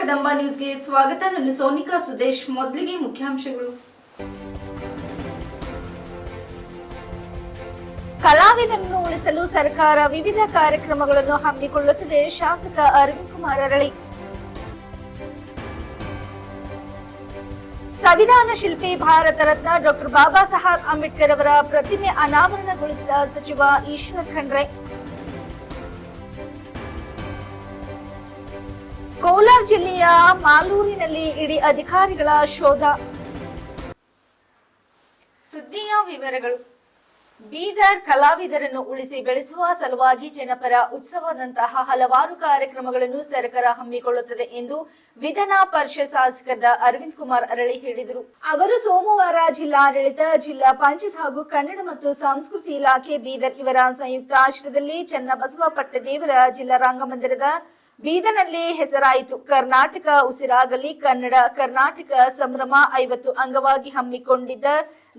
ಕದಂಬ ನ್ಯೂಸ್ಗೆ ಸ್ವಾಗತ. ನಾನು ಸೋನಿಕಾ ಸುದೇಶ್, ಮೊದಲಿಗೆ ಮುಖ್ಯಾಂಶಗಳು. ಕಲಾವಿದರನ್ನು ಉಳಿಸಲು ಸರ್ಕಾರ ವಿವಿಧ ಕಾರ್ಯಕ್ರಮಗಳನ್ನು ಹಮ್ಮಿಕೊಳ್ಳುತ್ತದೆ. ಶಾಸಕ ಅರವಿಂದ್ ಕುಮಾರ್ ಅರಳಿ. ಸಂವಿಧಾನ ಶಿಲ್ಪಿ ಭಾರತ ರತ್ನ ಡಾಕ್ಟರ್ ಬಾಬಾ ಸಾಹೇಬ್ ಅಂಬೇಡ್ಕರ್ ಅವರ ಪ್ರತಿಮೆ ಅನಾವರಣಗೊಳಿಸಿದ ಸಚಿವ ಈಶ್ವರ್ ಖಂಡ್ರೆ. ಕೋಲಾರ ಜಿಲ್ಲೆಯ ಮಾಲೂರಿನಲ್ಲಿ ಇಡೀ ಅಧಿಕಾರಿಗಳ ಶೋಧ. ಸುದ್ದಿಯ ವಿವರಗಳು. ಬೀದರ್ ಕಲಾವಿದರನ್ನು ಉಳಿಸಿ ಬೆಳೆಸುವ ಸಲುವಾಗಿ ಜನಪರ ಉತ್ಸವದಂತಹ ಹಲವಾರು ಕಾರ್ಯಕ್ರಮಗಳನ್ನು ಸರ್ಕಾರ ಹಮ್ಮಿಕೊಳ್ಳುತ್ತದೆ ಎಂದು ವಿಧಾನ ಪರಿಷತ್ ಶಾಸಕರಾದ ಅರವಿಂದ್ ಕುಮಾರ್ ಅರಳಿ ಹೇಳಿದರು. ಅವರು ಸೋಮವಾರ ಜಿಲ್ಲಾಡಳಿತ ಜಿಲ್ಲಾ ಪಂಚಾಯತ್ ಹಾಗೂ ಕನ್ನಡ ಮತ್ತು ಸಂಸ್ಕೃತಿ ಇಲಾಖೆ ಬೀದರ್ ಇವರ ಸಂಯುಕ್ತ ಆಶ್ರಯದಲ್ಲಿ ಚನ್ನಬಸವ ಪಟ್ಟದೇವರ ಜಿಲ್ಲಾ ರಂಗಮಂದಿರದ ಬೀದರ್ನಲ್ಲಿ ಹೆಸರಾಯಿತು. ಕರ್ನಾಟಕ ಉಸಿರಾಗಲಿ, ಕನ್ನಡ, ಕರ್ನಾಟಕ ಸಂಭ್ರಮ ಐವತ್ತು ಅಂಗವಾಗಿ ಹಮ್ಮಿಕೊಂಡಿದ್ದ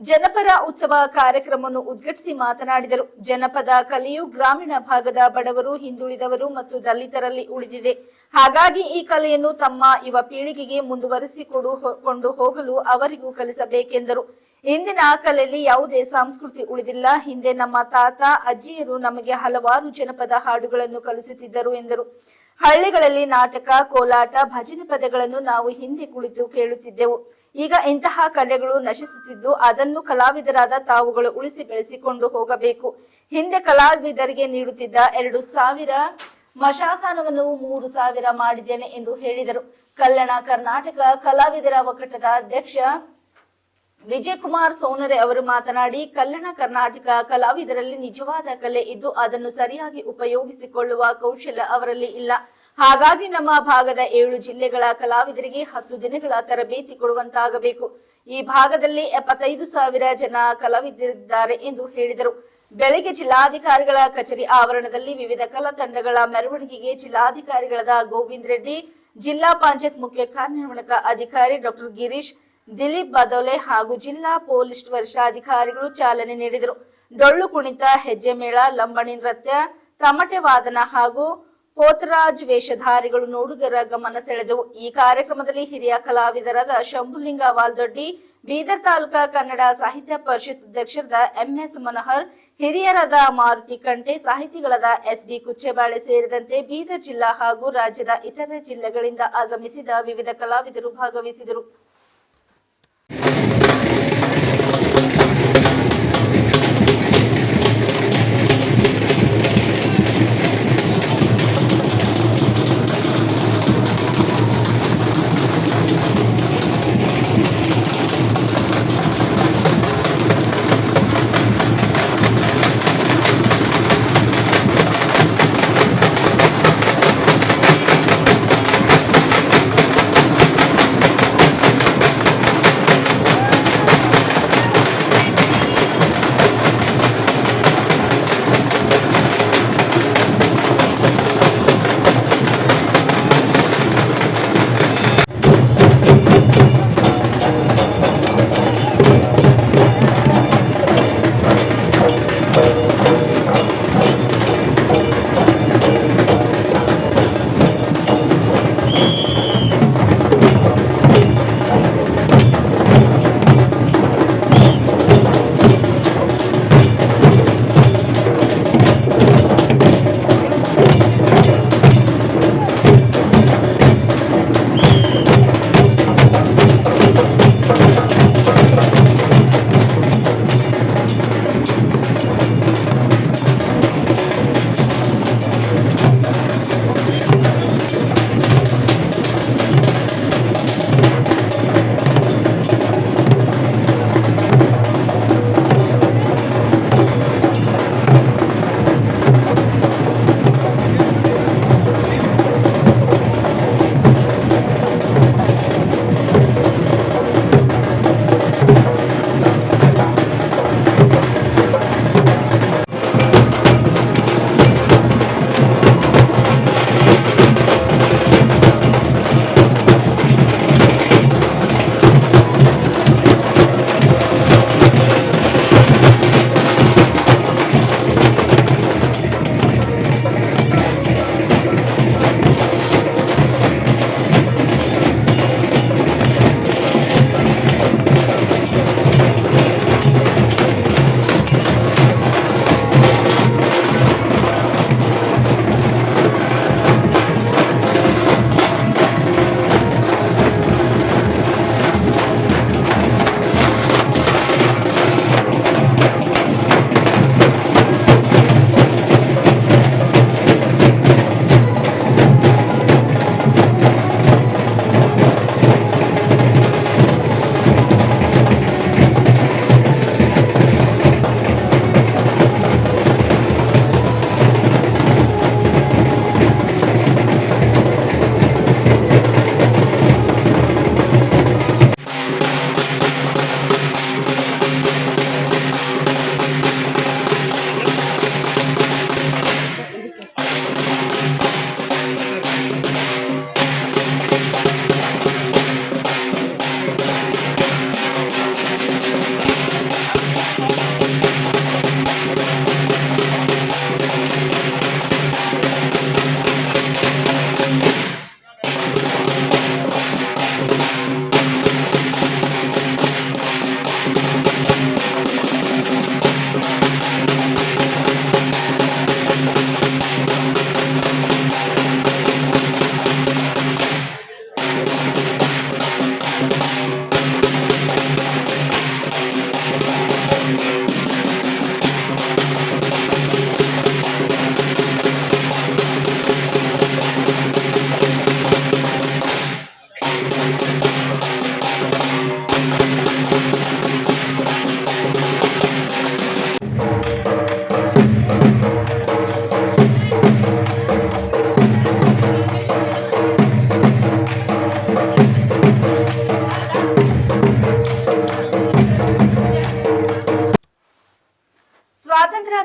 ಜನಪರ ಉತ್ಸವ ಕಾರ್ಯಕ್ರಮವನ್ನು ಉದ್ಘಾಟಿಸಿ ಮಾತನಾಡಿದರು. ಜನಪದ ಕಲೆಯು ಗ್ರಾಮೀಣ ಭಾಗದ ಬಡವರು, ಹಿಂದುಳಿದವರು ಮತ್ತು ದಲಿತರಲ್ಲಿ ಉಳಿದಿದೆ. ಹಾಗಾಗಿ ಈ ಕಲೆಯನ್ನು ತಮ್ಮ ಯುವ ಪೀಳಿಗೆಗೆ ಮುಂದುವರಿಸಿಕೊಡು ಕೊಂಡು ಹೋಗಲು ಅವರಿಗೂ ಕಲಿಸಬೇಕೆಂದರು. ಇಂದಿನ ಕಲೆಯಲ್ಲಿ ಯಾವುದೇ ಸಂಸ್ಕೃತಿ ಉಳಿದಿಲ್ಲ. ಹಿಂದೆ ನಮ್ಮ ತಾತ, ಅಜ್ಜಿಯರು ನಮಗೆ ಹಲವಾರು ಜನಪದ ಹಾಡುಗಳನ್ನು ಕಲಿಸುತ್ತಿದ್ದರು ಎಂದರು. ಹಳ್ಳಿಗಳಲ್ಲಿ ನಾಟಕ, ಕೋಲಾಟ, ಭಜನೆ ಪದಗಳನ್ನು ನಾವು ಹಿಂದೆ ಕುಳಿತು ಕೇಳುತ್ತಿದ್ದೆವು. ಈಗ ಇಂತಹ ಕಲೆಗಳು ನಶಿಸುತ್ತಿದ್ದು ಅದನ್ನು ಕಲಾವಿದರಾದ ತಾವುಗಳು ಉಳಿಸಿ ಬೆಳೆಸಿಕೊಂಡು ಹೋಗಬೇಕು. ಹಿಂದೆ ಕಲಾವಿದರಿಗೆ ನೀಡುತ್ತಿದ್ದ ಎರಡು ಸಾವಿರ ಮಶಾಸನವನ್ನು ಮೂರು ಸಾವಿರ ಮಾಡಿದ್ದೇನೆ ಎಂದು ಹೇಳಿದರು. ಕಲ್ಯಾಣ ಕರ್ನಾಟಕ ಕಲಾವಿದರ ಒಕ್ಕಟದ ಅಧ್ಯಕ್ಷ ವಿಜಯಕುಮಾರ್ ಸೋನರೆ ಅವರು ಮಾತನಾಡಿ, ಕಲ್ಯಾಣ ಕರ್ನಾಟಕ ಕಲಾವಿದರಲ್ಲಿ ನಿಜವಾದ ಕಲೆ ಇದ್ದು ಅದನ್ನು ಸರಿಯಾಗಿ ಉಪಯೋಗಿಸಿಕೊಳ್ಳುವ ಕೌಶಲ್ಯ ಅವರಲ್ಲಿ ಇಲ್ಲ. ಹಾಗಾಗಿ ನಮ್ಮ ಭಾಗದ ಏಳು ಜಿಲ್ಲೆಗಳ ಕಲಾವಿದರಿಗೆ ಹತ್ತು ದಿನಗಳ ತರಬೇತಿ ಕೊಡುವಂತಾಗಬೇಕು. ಈ ಭಾಗದಲ್ಲಿ ಎಪ್ಪತ್ತೈದು ಸಾವಿರ ಜನ ಕಲಾವಿದರಿದ್ದಾರೆ ಎಂದು ಹೇಳಿದರು. ಬೆಳಗ್ಗೆ ಜಿಲ್ಲಾಧಿಕಾರಿಗಳ ಕಚೇರಿ ಆವರಣದಲ್ಲಿ ವಿವಿಧ ಕಲಾ ತಂಡಗಳ ಮೆರವಣಿಗೆಗೆ ಜಿಲ್ಲಾಧಿಕಾರಿಗಳಾದ ಗೋವಿಂದ್ ರೆಡ್ಡಿ, ಜಿಲ್ಲಾ ಪಂಚಾಯತ್ ಮುಖ್ಯ ಕಾರ್ಯನಿರ್ವಾಹಕ ಅಧಿಕಾರಿ ಡಾಕ್ಟರ್ ಗಿರೀಶ್ ದಿಲೀಪ್ ಬದೋಲೆ ಹಾಗೂ ಜಿಲ್ಲಾ ಪೊಲೀಸ್ ವರಿಷ್ಠಾಧಿಕಾರಿಗಳು ಚಾಲನೆ ನೀಡಿದರು. ಡೊಳ್ಳು ಕುಣಿತ, ಹೆಜ್ಜೆ ಮೇಳ, ಲಂಬಣಿ ನೃತ್ಯ, ತಮಟೆ ವಾದನ ಹಾಗೂ ಪೋತರಾಜ್ ವೇಷಧಾರಿಗಳು ನೋಡುಗರ ಗಮನ ಸೆಳೆದವು. ಈ ಕಾರ್ಯಕ್ರಮದಲ್ಲಿ ಹಿರಿಯ ಕಲಾವಿದರಾದ ಶಂಭುಲಿಂಗ ವಾಲ್ದೊಡ್ಡಿ ಬೀದರ್ ತಾಲೂಕಾ ಕನ್ನಡ ಸಾಹಿತ್ಯ ಪರಿಷತ್ ಅಧ್ಯಕ್ಷರಾದ ಎಂಎಸ್ ಮನೋಹರ್, ಹಿರಿಯರಾದ ಮಾರುತಿ ಕಂಠೆ, ಸಾಹಿತಿಗಳಾದ ಎಸ್ ಬಿ ಕುಚ್ಚೆಬಾಳೆ ಸೇರಿದಂತೆ ಬೀದರ್ ಜಿಲ್ಲಾ ಹಾಗೂ ರಾಜ್ಯದ ಇತರೆ ಜಿಲ್ಲೆಗಳಿಂದ ಆಗಮಿಸಿದ ವಿವಿಧ ಕಲಾವಿದರು ಭಾಗವಹಿಸಿದರು.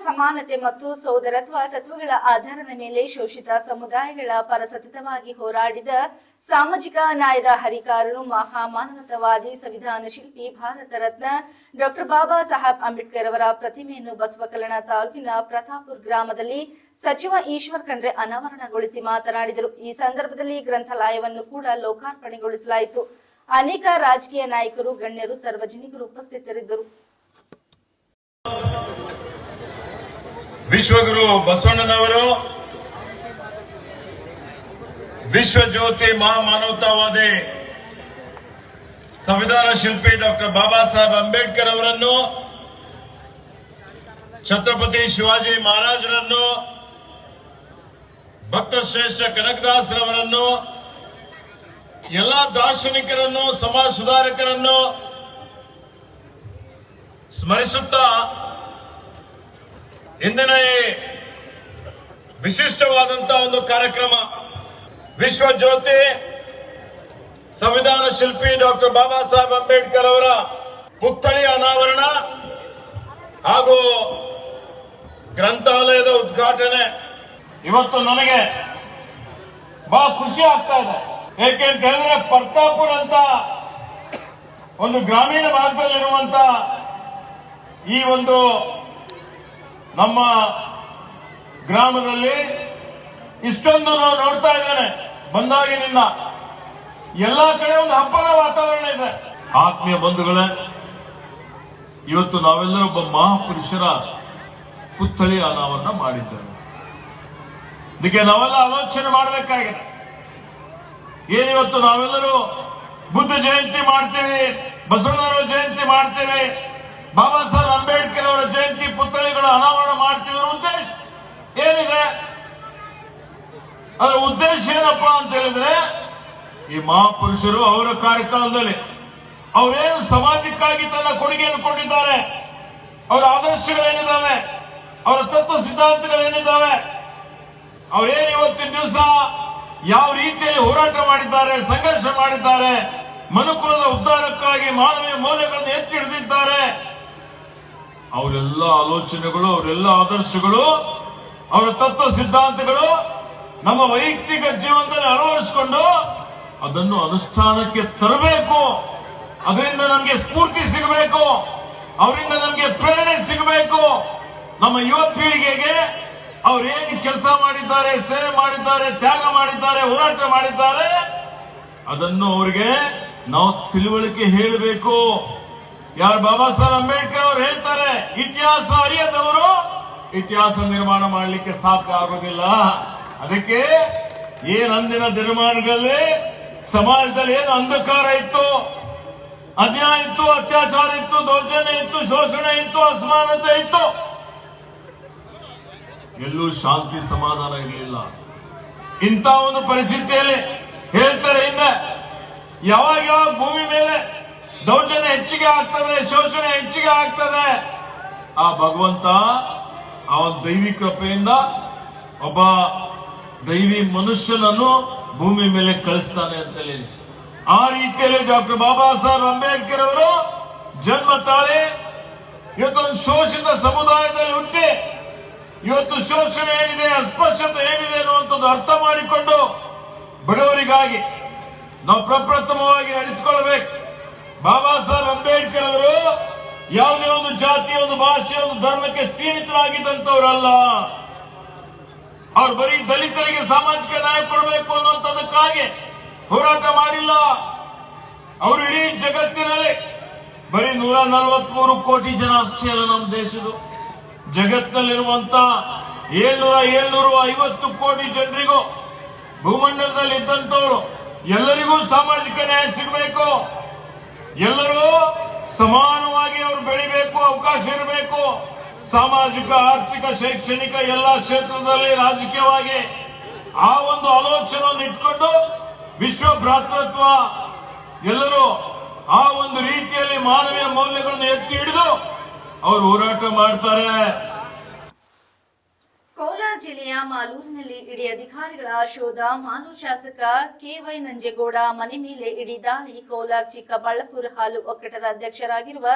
ಸಮಾನತೆ ಮತ್ತು ಸೋದರತ್ವ ತತ್ವಗಳ ಆಧಾರದ ಮೇಲೆ ಶೋಷಿತ ಸಮುದಾಯಗಳ ಪರ ಸತತವಾಗಿ ಹೋರಾಡಿದ ಸಾಮಾಜಿಕ ನ್ಯಾಯದ ಹರಿಕಾರರು, ಮಹಾಮಾನವತವಾದಿ ಸಂವಿಧಾನ ಶಿಲ್ಪಿ, ಭಾರತ ರತ್ನ ಡಾಕ್ಟರ್ ಬಾಬಾ ಸಾಹೇಬ್ ಅಂಬೇಡ್ಕರ್ ಅವರ ಪ್ರತಿಮೆಯನ್ನು ಬಸವಕಲ್ಯಾಣ ತಾಲೂಕಿನ ಪ್ರತಾಪುರ್ ಗ್ರಾಮದಲ್ಲಿ ಸಚಿವ ಈಶ್ವರ್ ಖಂಡ್ರೆ ಅನಾವರಣಗೊಳಿಸಿ ಮಾತನಾಡಿದರು. ಈ ಸಂದರ್ಭದಲ್ಲಿ ಗ್ರಂಥಾಲಯವನ್ನು ಕೂಡ ಲೋಕಾರ್ಪಣೆಗೊಳಿಸಲಾಯಿತು. ಅನೇಕ ರಾಜಕೀಯ ನಾಯಕರು, ಗಣ್ಯರು, ಸಾರ್ವಜನಿಕರು ಉಪಸ್ಥಿತರಿದ್ದರು. ವಿಶ್ವಗುರು ಬಸವಣ್ಣನವರು ವಿಶ್ವಜ್ಯೋತಿ ಮಹಾಮಾನವತಾವಾದಿ ಸಂವಿಧಾನ ಶಿಲ್ಪಿ ಡಾಕ್ಟರ್ ಬಾಬಾ ಸಾಹೇಬ್ ಅಂಬೇಡ್ಕರ್ ಅವರನ್ನು, ಛತ್ರಪತಿ ಶಿವಾಜಿ ಮಹಾರಾಜರನ್ನು, ಭಕ್ತ ಶ್ರೇಷ್ಠ ಕನಕದಾಸರವರನ್ನು ಎಲ್ಲ ದಾರ್ಶನಿಕರನ್ನು, ಸಮಾಜ ಸುಧಾರಕರನ್ನು ಸ್ಮರಿಸುತ್ತಾ ಇಂದಿನ ಈ ವಿಶಿಷ್ಟವಾದಂತಹ ಒಂದು ಕಾರ್ಯಕ್ರಮ ವಿಶ್ವ ಜ್ಯೋತಿ ಸಂವಿಧಾನ ಶಿಲ್ಪಿ ಡಾಕ್ಟರ್ ಬಾಬಾ ಸಾಹೇಬ್ ಅಂಬೇಡ್ಕರ್ ಅವರ ಪುತ್ಥಳಿ ಅನಾವರಣ ಹಾಗೂ ಗ್ರಂಥಾಲಯದ ಉದ್ಘಾಟನೆ. ಇವತ್ತು ನನಗೆ ಬಹಳ ಖುಷಿ ಆಗ್ತಾ ಇದೆ. ಏಕೆಂತ ಹೇಳಿದ್ರೆ ಪರ್ತಾಪುರ್ ಅಂತ ಒಂದು ಗ್ರಾಮೀಣ ಭಾಗದಲ್ಲಿರುವಂತ ಈ ಒಂದು ನಮ್ಮ ಗ್ರಾಮದಲ್ಲಿ ಇಷ್ಟೊಂದು ನೋಡ್ತಾ ಇದ್ದೇನೆ. ಬಂದಾಗಿನಿಂದ ಎಲ್ಲಾ ಕಡೆ ಒಂದು ಹಬ್ಬದ ವಾತಾವರಣ ಇದೆ. ಆತ್ಮೀಯ ಬಂಧುಗಳೇ, ಇವತ್ತು ನಾವೆಲ್ಲರೂ ಒಬ್ಬ ಮಹಾಪುರುಷರ ಪುತ್ಥಳಿ ಅನಾವರಣ ಮಾಡಿದ್ದೇವೆ. ಇದಕ್ಕೆ ನಾವೆಲ್ಲ ಆಲೋಚನೆ ಮಾಡಬೇಕಾಗಿದೆ. ಏನಿವತ್ತು ನಾವೆಲ್ಲರೂ ಬುದ್ಧ ಜಯಂತಿ ಮಾಡ್ತೀವಿ, ಬಸವಣ್ಣನವರ ಜಯಂತಿ ಮಾಡ್ತೀವಿ ಬಾಬಾ ಸಾಹೇಬ್ ಅಂಬೇಡ್ಕರ್ ಅವರ ಜಯಂತಿ ಪುತ್ಥಳಿಗಳು ಅನಾವರಣ ಅನ್ನೋ ಉದ್ದೇಶ ಏನಿದೆ? ಅದರ ಉದ್ದೇಶ ಏನಪ್ಪ ಅಂತ ಹೇಳಿದ್ರೆ, ಈ ಮಹಾಪುರುಷರು ಅವರ ಕಾರ್ಯಕಾಲದಲ್ಲಿ ಅವರೇನು ಸಮಾಜಕ್ಕಾಗಿ ತನ್ನ ಕೊಡುಗೆಯನ್ನು ಕೊಟ್ಟಿದ್ದಾರೆ, ಅವರ ಆದರ್ಶಗಳೇನಿದ್ದಾವೆ, ಅವರ ತತ್ವ ಸಿದ್ಧಾಂತಗಳೇನಿದ್ದಾವೆ, ಅವರೇನು ಇವತ್ತಿನ ದಿವಸ ಯಾವ ರೀತಿಯಲ್ಲಿ ಹೋರಾಟ ಮಾಡಿದ್ದಾರೆ, ಸಂಘರ್ಷ ಮಾಡಿದ್ದಾರೆ, ಮನುಕುಲದ ಉದ್ಧಾರಕ್ಕಾಗಿ ಮಾನವೀಯ ಮೌಲ್ಯಗಳನ್ನು ಎತ್ತಿ ಹಿಡಿದಿದ್ದಾರೆ ಅವರೆಲ್ಲ ಆಲೋಚನೆಗಳು, ಅವರೆಲ್ಲ ಆದರ್ಶಗಳು, ಅವರ ತತ್ವ ಸಿದ್ಧಾಂತಗಳು ನಮ್ಮ ವೈಯಕ್ತಿಕ ಜೀವನದಲ್ಲಿ ಅಳವಡಿಸಿಕೊಂಡು ಅದನ್ನು ಅನುಷ್ಠಾನಕ್ಕೆ ತರಬೇಕು. ಅದರಿಂದ ನಮಗೆ ಸ್ಫೂರ್ತಿ ಸಿಗಬೇಕು. ಅವರಿಂದ ನಮಗೆ ಪ್ರೇರಣೆ ಸಿಗಬೇಕು. ನಮ್ಮ ಯುವ ಪೀಳಿಗೆಗೆ ಅವರೇನು ಕೆಲಸ ಮಾಡಿದ್ದಾರೆ, ಸೇವೆ ಮಾಡಿದ್ದಾರೆ, ತ್ಯಾಗ ಮಾಡಿದ್ದಾರೆ, ಹೋರಾಟ ಮಾಡಿದ್ದಾರೆ, ಅದನ್ನು ಅವರಿಗೆ ನಾವು ತಿಳುವಳಿಕೆ ಹೇಳಬೇಕು. ಯಾರು ಬಾಬಾ ಸಾಹೇಬ್ ಅಂಬೇಡ್ಕರ್ ಅವರು ಹೇಳ್ತಾರೆ, ಇತಿಹಾಸ ಅರಿಯದವರು ಇತಿಹಾಸ ನಿರ್ಮಾಣ ಮಾಡಲಿಕ್ಕೆ ಸಾಧ್ಯ ಆಗುದಿಲ್ಲ. ಅದಕ್ಕೆ ಏನ್ ಅಂದಿನ ನಿರ್ಮಾಣದಲ್ಲಿ ಸಮಾಜದಲ್ಲಿ ಏನು ಅಂಧಕಾರ ಇತ್ತು? ಅನ್ಯಾಯ ಇತ್ತು, ಅತ್ಯಾಚಾರ ಇತ್ತು, ದೌರ್ಜನ್ಯ ಇತ್ತು, ಶೋಷಣೆ ಇತ್ತು, ಅಸಮಾನತೆ ಇತ್ತು. ಎಲ್ಲೂ ಶಾಂತಿ ಸಮಾಧಾನ ಇರಲಿಲ್ಲ. ಇಂಥ ಒಂದು ಪರಿಸ್ಥಿತಿಯಲ್ಲಿ ಹೇಳ್ತಾರೆ ಇನ್ನ ಯಾವಾಗ ಯಾವಾಗ ಭೂಮಿ ಮೇಲೆ ದೌರ್ಜನ್ಯ ಹೆಚ್ಚಿಗೆ ಆಗ್ತದೆ, ಶೋಷಣೆ ಹೆಚ್ಚಿಗೆ ಆಗ್ತದೆ. ಆ ಭಗವಂತ ಅವನ ದೈವಿ ಕೃಪೆಯಿಂದ ಒಬ್ಬ ದೈವಿ ಮನುಷ್ಯನನ್ನು ಭೂಮಿ ಮೇಲೆ ಕಳಿಸ್ತಾನೆ ಅಂತೇಳಿ ಆ ರೀತಿಯಲ್ಲಿ ಡಾಕ್ಟರ್ ಬಾಬಾ ಸಾಹೇಬ್ ಅಂಬೇಡ್ಕರ್ ಅವರು ಜನ್ಮ ತಾಳಿ ಇವತ್ತೊಂದು ಶೋಷಿತ ಸಮುದಾಯದಲ್ಲಿ ಹುಟ್ಟಿ ಇವತ್ತು ಶೋಷಣೆ ಏನಿದೆ, ಅಸ್ಪೃಶ್ಯತೆ ಏನಿದೆ ಅನ್ನುವಂಥದ್ದು ಅರ್ಥ ಮಾಡಿಕೊಂಡು ಬಡವರಿಗಾಗಿ ನಾವು ಪ್ರಪ್ರಥಮವಾಗಿ ಅರಿತುಕೊಳ್ಬೇಕು ಬಾಬಾ ಸಾಹೇಬ್ ಅಂಬೇಡ್ಕರ್ ಅವರು ಯಾವುದೇ ಒಂದು ಜಾತಿ, ಒಂದು ಭಾಷೆ, ಒಂದು ಧರ್ಮಕ್ಕೆ ಸೀಮಿತರಾಗಿದ್ದಂತವರಲ್ಲ ಅವ್ರು ಬರೀ ದಲಿತರಿಗೆ ಸಾಮಾಜಿಕ ನ್ಯಾಯ ಕೊಡಬೇಕು ಅನ್ನುವಂಥದ್ದಕ್ಕಾಗಿ ಹೋರಾಟ ಮಾಡಿಲ್ಲ. ಅವರು ಇಡೀ ಜಗತ್ತಿನಲ್ಲಿ ಬರೀ ನೂರ ನಲವತ್ಮೂರು ಕೋಟಿ ಜನ ಅಷ್ಟೇ ಅಲ್ಲ ನಮ್ಮ ದೇಶದ ಜಗತ್ತಿನಲ್ಲಿರುವಂತ ಏಳ್ನೂರ ಏಳ್ನೂರ ಐವತ್ತು ಕೋಟಿ ಜನರಿಗೂ ಭೂಮಂಡಲದಲ್ಲಿ ಇದ್ದಂತವರು ಎಲ್ಲರಿಗೂ ಸಾಮಾಜಿಕ ನ್ಯಾಯ ಸಿಗಬೇಕು. ಎಲ್ಲರೂ ಸಮಾನವಾಗಿ ಅವರು ಬೆಳಿಬೇಕು, ಅವಕಾಶ ಇರಬೇಕು. ಸಾಮಾಜಿಕ, ಆರ್ಥಿಕ, ಶೈಕ್ಷಣಿಕ ಎಲ್ಲ ಕ್ಷೇತ್ರದಲ್ಲಿ ರಾಜಕೀಯವಾಗಿ ಆ ಒಂದು ಆಲೋಚನೆಯನ್ನು ಇಟ್ಕೊಂಡು ವಿಶ್ವ ಭ್ರಾತೃತ್ವ ಎಲ್ಲರೂ ಆ ಒಂದು ರೀತಿಯಲ್ಲಿ ಮಾನವೀಯ ಮೌಲ್ಯಗಳನ್ನು ಎತ್ತಿ ಹಿಡಿದು ಅವರು ಹೋರಾಟ ಮಾಡ್ತಾರೆ. ಕೋಲಾರ ಜಿಲ್ಲೆಯ ಮಾಲೂರಿನಲ್ಲಿ ಇಡಿ ಅಧಿಕಾರಿಗಳ ಶೋಧ. ಮಾಲು ಶಾಸಕ ಕೆವೈ ನಂಜೇಗೌಡ ಮನೆ ಮೇಲೆ ಇಡಿ ದಾಳಿ. ಕೋಲಾರ ಚಿಕ್ಕಬಳ್ಳಾಪುರ ಹಾಲು ಒಕ್ಕಟದ ಅಧ್ಯಕ್ಷರಾಗಿರುವ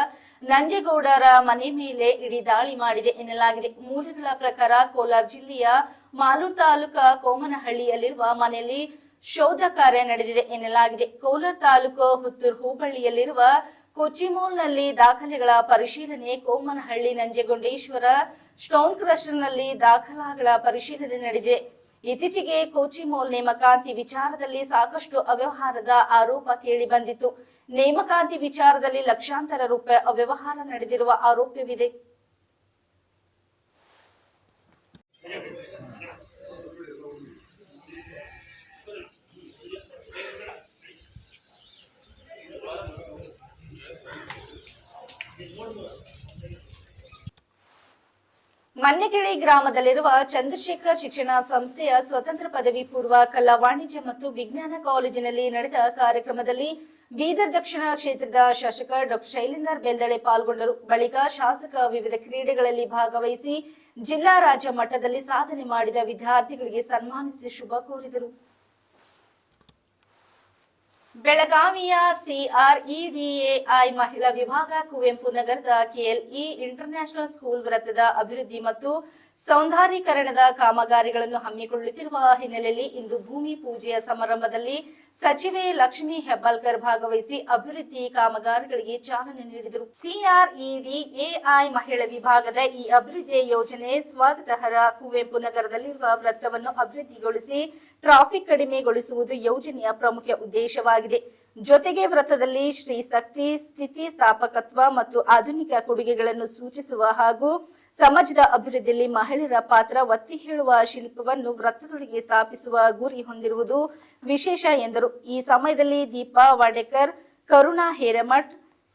ನಂಜೇಗೌಡರ ಮನೆ ಮೇಲೆ ಇಡಿ ದಾಳಿ ಮಾಡಿದೆ ಎನ್ನಲಾಗಿದೆ. ಮೂಲಗಳ ಪ್ರಕಾರ ಕೋಲಾರ ಜಿಲ್ಲೆಯ ಮಾಲೂರು ತಾಲೂಕಾ ಕೋಮನಹಳ್ಳಿಯಲ್ಲಿರುವ ಮನೆಯಲ್ಲಿ ಶೋಧ ಕಾರ್ಯ ನಡೆದಿದೆ ಎನ್ನಲಾಗಿದೆ. ಕೋಲಾರ ತಾಲೂಕು ಹುತ್ತೂರು ಹೋಬಳಿಯಲ್ಲಿರುವ ಕೊಚ್ಚಿಮೋಲ್ನಲ್ಲಿ ದಾಖಲೆಗಳ ಪರಿಶೀಲನೆ ಕೋಮನಹಳ್ಳಿ ನಂಜೇಗೊಂಡೇಶ್ವರ ಸ್ಟೋನ್ ಕ್ರಷರ್ನಲ್ಲಿ ದಾಖಲಾಗಳ ಪರಿಶೀಲನೆ ನಡೆದಿದೆ. ಇತ್ತೀಚೆಗೆ ಕೋಚಿಮೋಲ್ ನೇಮಕಾತಿ ವಿಚಾರದಲ್ಲಿ ಸಾಕಷ್ಟು ಅವ್ಯವಹಾರದ ಆರೋಪ ಕೇಳಿ ಬಂದಿತ್ತು. ನೇಮಕಾತಿ ವಿಚಾರದಲ್ಲಿ ಲಕ್ಷಾಂತರ ರೂಪಾಯಿ ಅವ್ಯವಹಾರ ನಡೆದಿರುವ ಆರೋಪವಿದೆ. ಮನ್ಯಗಿಳಿ ಗ್ರಾಮದಲ್ಲಿರುವ ಚಂದ್ರಶೇಖರ್ ಶಿಕ್ಷಣ ಸಂಸ್ಥೆಯ ಸ್ವತಂತ್ರ ಪದವಿ ಪೂರ್ವ ಕಲಾ ವಾಣಿಜ್ಯ ಮತ್ತು ವಿಜ್ಞಾನ ಕಾಲೇಜಿನಲ್ಲಿ ನಡೆದ ಕಾರ್ಯಕ್ರಮದಲ್ಲಿ ಬೀದರ್ ದಕ್ಷಿಣ ಕ್ಷೇತ್ರದ ಶಾಸಕ ಡಾಕ್ಟರ್ ಶೈಲೇಂದರ್ ಬೆಲ್ದಳೆ ಪಾಲ್ಗೊಂಡರು. ಬಳಿಕ ಶಾಸಕ ವಿವಿಧ ಕ್ರೀಡೆಗಳಲ್ಲಿ ಭಾಗವಹಿಸಿ ಜಿಲ್ಲಾ ರಾಜ್ಯ ಮಟ್ಟದಲ್ಲಿ ಸಾಧನೆ ಮಾಡಿದ ವಿದ್ಯಾರ್ಥಿಗಳಿಗೆ ಸನ್ಮಾನಿಸಿ ಶುಭ ಕೋರಿದರು. ಬೆಳಗಾವಿಯ ಸಿಆರ್ಇಡಿಎಐ ಮಹಿಳಾ ವಿಭಾಗ ಕುವೆಂಪು ನಗರದ ಕೆಎಲ್ಇ ಇಂಟರ್ನ್ಯಾಷನಲ್ ಸ್ಕೂಲ್ ವೃತ್ತದ ಅಭಿವೃದ್ಧಿ ಮತ್ತು ಸೌಂದರ್ಯೀಕರಣದ ಕಾಮಗಾರಿಗಳನ್ನು ಹಮ್ಮಿಕೊಳ್ಳುತ್ತಿರುವ ಹಿನ್ನೆಲೆಯಲ್ಲಿ ಇಂದು ಭೂಮಿ ಪೂಜೆಯ ಸಮಾರಂಭದಲ್ಲಿ ಸಚಿವೆ ಲಕ್ಷ್ಮಿ ಹೆಬ್ಬಾಳ್ಕರ್ ಭಾಗವಹಿಸಿ ಅಭಿವೃದ್ಧಿ ಕಾಮಗಾರಿಗಳಿಗೆ ಚಾಲನೆ ನೀಡಿದರು. ಸಿಆರ್ಇಡಿಎಐ ಮಹಿಳಾ ವಿಭಾಗದ ಈ ಅಭಿವೃದ್ಧಿ ಯೋಜನೆ ಸ್ವಾಗತಾರ್ಹ ಕುವೆಂಪು ನಗರದಲ್ಲಿರುವ ವೃತ್ತವನ್ನು ಅಭಿವೃದ್ಧಿಗೊಳಿಸಿ ಟ್ರಾಫಿಕ್ ಕಡಿಮೆಗೊಳಿಸುವುದು ಯೋಜನೆಯ ಪ್ರಮುಖ ಉದ್ದೇಶವಾಗಿದೆ. ಜೊತೆಗೆ ವ್ರತದಲ್ಲಿ ಶ್ರೀ ಶಕ್ತಿ, ಸ್ಥಿತಿ ಸ್ಥಾಪಕತ್ವ ಮತ್ತು ಆಧುನಿಕ ಕೊಡುಗೆಗಳನ್ನು ಸೂಚಿಸುವ ಹಾಗೂ ಸಮಾಜದ ಅಭಿವೃದ್ಧಿಯಲ್ಲಿ ಮಹಿಳೆಯರ ಪಾತ್ರ ಒತ್ತಿ ಹೇಳುವ ಶಿಲ್ಪವನ್ನು ವ್ರತದೊಳಗೆ ಸ್ಥಾಪಿಸುವ ಗುರಿ ಹೊಂದಿರುವುದು ವಿಶೇಷ ಎಂದರು. ಈ ಸಮಯದಲ್ಲಿ ದೀಪಾ ವಾಡೇಕರ್, ಕರುಣಾ ಹೇರಮಠ್,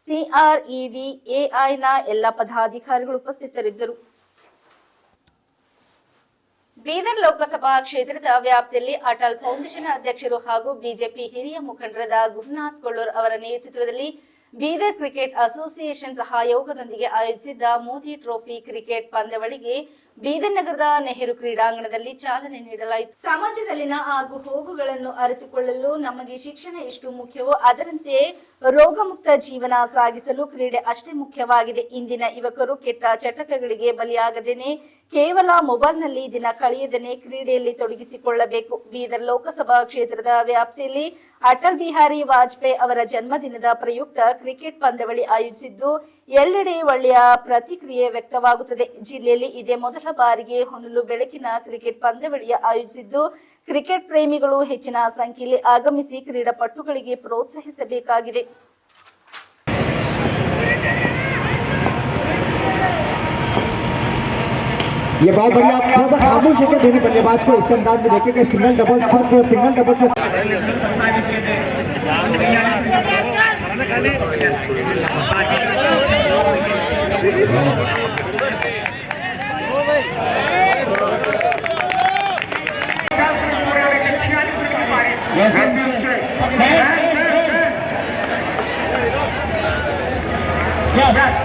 ಸಿಆರ್ಇಡಿ, ಎಐನ ಎಲ್ಲ ಪದಾಧಿಕಾರಿಗಳು ಉಪಸ್ಥಿತರಿದ್ದರು. ಬೀದರ್ ಲೋಕಸಭಾ ಕ್ಷೇತ್ರದ ವ್ಯಾಪ್ತಿಯಲ್ಲಿ ಅಟಲ್ ಫೌಂಡೇಶನ್ ಅಧ್ಯಕ್ಷರು ಹಾಗೂ ಬಿಜೆಪಿ ಹಿರಿಯ ಮುಖಂಡರಾದ ಗುರುನಾಥ್ ಕೊಳ್ಳೂರ್ ಅವರ ನೇತೃತ್ವದಲ್ಲಿ ಬೀದರ್ ಕ್ರಿಕೆಟ್ ಅಸೋಸಿಯೇಷನ್ ಸಹಯೋಗದೊಂದಿಗೆ ಆಯೋಜಿಸಿದ್ದ ಮೋದಿ ಟ್ರೋಫಿ ಕ್ರಿಕೆಟ್ ಪಂದ್ಯಾವಳಿಗೆ ಬೀದರ್ ನಗರದ ನೆಹರು ಕ್ರೀಡಾಂಗಣದಲ್ಲಿ ಚಾಲನೆ ನೀಡಲಾಯಿತು. ಸಮಾಜದಲ್ಲಿನ ಹಾಗೂ ಹೋಗುಗಳನ್ನು ಅರಿತುಕೊಳ್ಳಲು ನಮಗೆ ಶಿಕ್ಷಣ ಎಷ್ಟು ಮುಖ್ಯವೋ ಅದರಂತೆ ರೋಗಮುಕ್ತ ಜೀವನ ಸಾಗಿಸಲು ಕ್ರೀಡೆ ಅಷ್ಟೇ ಮುಖ್ಯವಾಗಿದೆ. ಇಂದಿನ ಯುವಕರು ಕೆಟ್ಟ ಚಟಕಗಳಿಗೆ ಬಲಿಯಾಗದೇನೆ ಕೇವಲ ಮೊಬೈಲ್ನಲ್ಲಿ ದಿನ ಕಳೆಯದೇನೆ ಕ್ರೀಡೆಯಲ್ಲಿ ತೊಡಗಿಸಿಕೊಳ್ಳಬೇಕು. ಬೀದರ್ ಲೋಕಸಭಾ ಕ್ಷೇತ್ರದ ವ್ಯಾಪ್ತಿಯಲ್ಲಿ ಅಟಲ್ ಬಿಹಾರಿ ವಾಜಪೇಯಿ ಅವರ ಜನ್ಮದಿನದ ಪ್ರಯುಕ್ತ ಕ್ರಿಕೆಟ್ ಪಂದ್ಯಾವಳಿ ಆಯೋಜಿಸಿದ್ದು ಎಲ್ಲೆಡೆ ಒಳ್ಳೆಯ ಪ್ರತಿಕ್ರಿಯೆ ವ್ಯಕ್ತವಾಗುತ್ತದೆ ಜಿಲ್ಲೆಯಲ್ಲಿ ಇದೇ ಮೊದಲ ಬಾರಿಗೆ ಹೊನಲು ಬೆಳಕಿನ ಕ್ರಿಕೆಟ್ ಪಂದ್ಯಾವಳಿಯ ಆಯೋಜಿಸಿದ್ದು ಕ್ರಿಕೆಟ್ ಪ್ರೇಮಿಗಳು ಹೆಚ್ಚಿನ ಸಂಖ್ಯೆಯಲ್ಲಿ ಆಗಮಿಸಿ ಕ್ರೀಡಾಪಟುಗಳಿಗೆ ಪ್ರೋತ್ಸಾಹಿಸಬೇಕಾಗಿದೆ ये बहुत बढ़िया थोड़ा सा खामोश है दोनों बल्लेबाज को इस अंदाज में देखेंगे सिंगल डबल सिर्फ सिंगल डबल से Yeah.